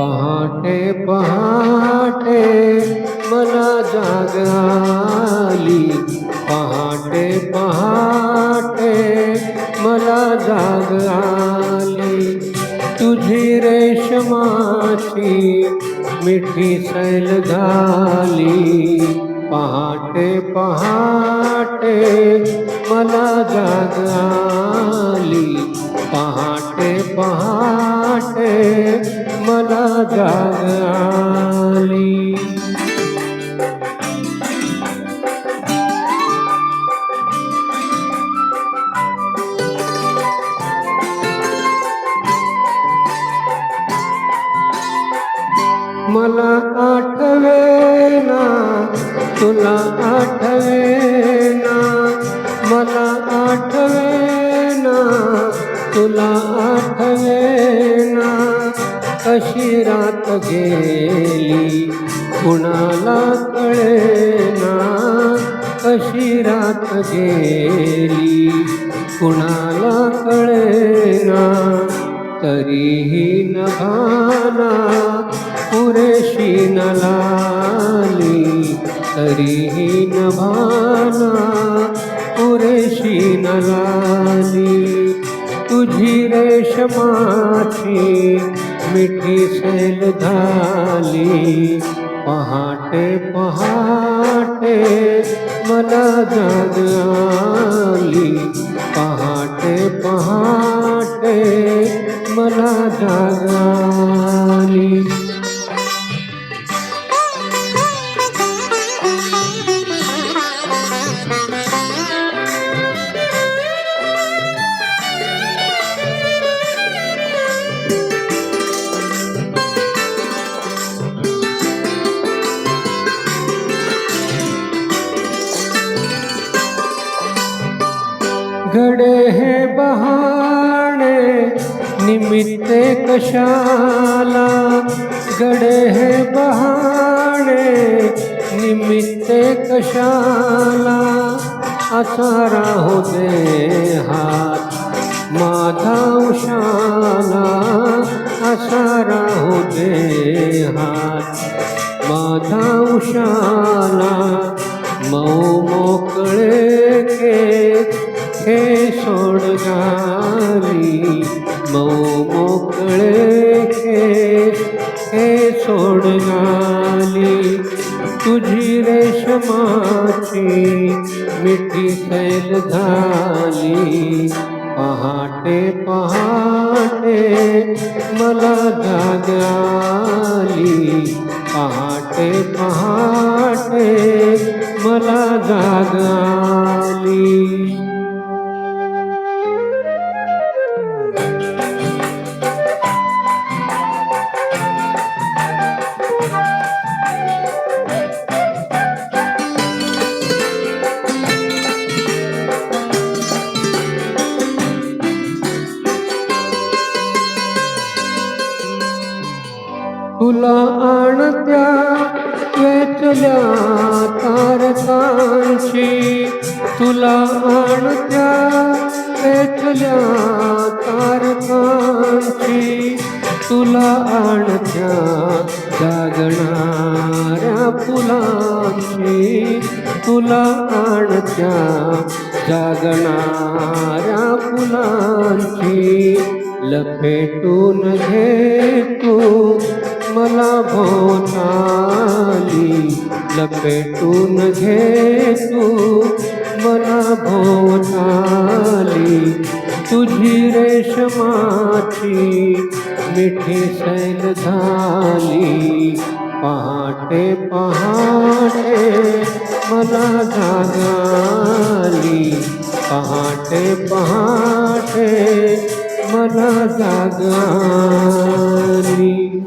पहाटे मला जाग आली पहाटे पहाटे मला जाग आली तुझी रेशमाची मिठी सैल झाली पहाटे पहाटे मला जाग आली पहाटे पहाटे मला जाग आली मला आठवेना तुला आठवेना मला आठवेना तुला आठवेना कशी रात गेली? कुणाला कळेना कशी रात गेली? कुणाला कळेना? तरीही नभाना पुरेशी न लाली. तरीही नभाना पुरेशी न लाली. तुझी रेशमाची मिठी से लुधाली पहाटे पहाटे मना जाग आली। पहाटे पहाटे मना जाग घडे हे बहाणे निमित्ते कशाला। गडे हे बहाणे निमित्ते कशाला। असा राहू दे हात माझा उशाला असा राहू दे हात माझा उशाला मऊ मोकळे केस हे सोड झाली मऊ मोकळे केस हे सोड झाली तुझी रेशमाची मिठी सैल झाली पहाटे पहाटे मला जाग पहाटे पहाटे मला जाग तुला आणत्या वेचल्या तारकांची तुला आणत्या वेचल्या तारकांची तुला आणत्या जागणाऱ्या फुलांची तुला आणत्या जागणाऱ्या फुलांची लपेटून घे तू मला भोवताली लपेटून घे तू मला भोनाली तुझी रेशमाची मिठी सैल झाली. पहाटे पहाटे मला जागाली. पहाटे पहाटे मला जागाली.